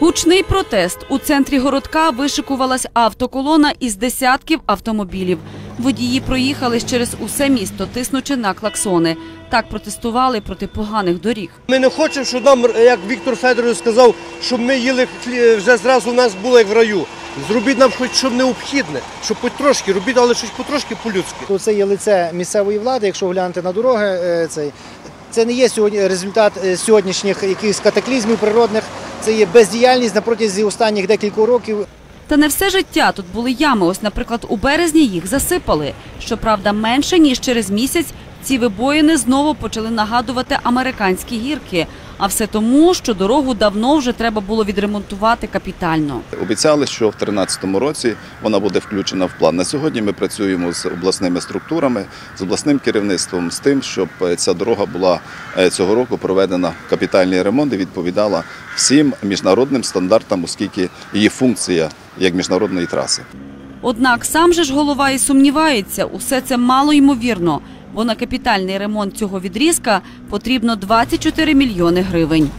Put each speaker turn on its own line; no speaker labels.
Гучний протест. У центрі городка вишикувалась автоколона із десятків автомобілів. Водії проїхались через усе місто, тиснучи на клаксони. Так протестували проти поганих доріг.
Ми не хочемо, щоб нам, як Віктор Федорович сказав, щоб ми їли вже зразу у нас було як в раю. Зробіть нам хоч щоб необхідне, щоб хоч трошки робіть, але щось потрошки по-людськи.
Це є лице місцевої влади, якщо глянути на дороги. е, Цей. Це не є сьогодні результат е, сьогоднішніх якихось катаклізмів природних, це є бездіяльність на протязі останніх декількох років.
Та не все життя тут були ями. Ось, наприклад, у березні їх засипали. Щоправда, менше ніж через місяць ці вибоїни знову почали нагадувати американські гірки. А все тому, що дорогу давно вже треба було відремонтувати капітально.
Обіцяли, що в 2013 році вона буде включена в план. На сьогодні ми працюємо з обласними структурами, з обласним керівництвом, з тим, щоб е, ця дорога була е, цього року проведена капітальний ремонт і відповідала всім міжнародним стандартам, оскільки її функція як міжнародної траси.
Однак сам же ж голова і сумнівається, усе це мало ймовірно, бо на капітальний ремонт цього відрізка потрібно 24 мільйони гривень.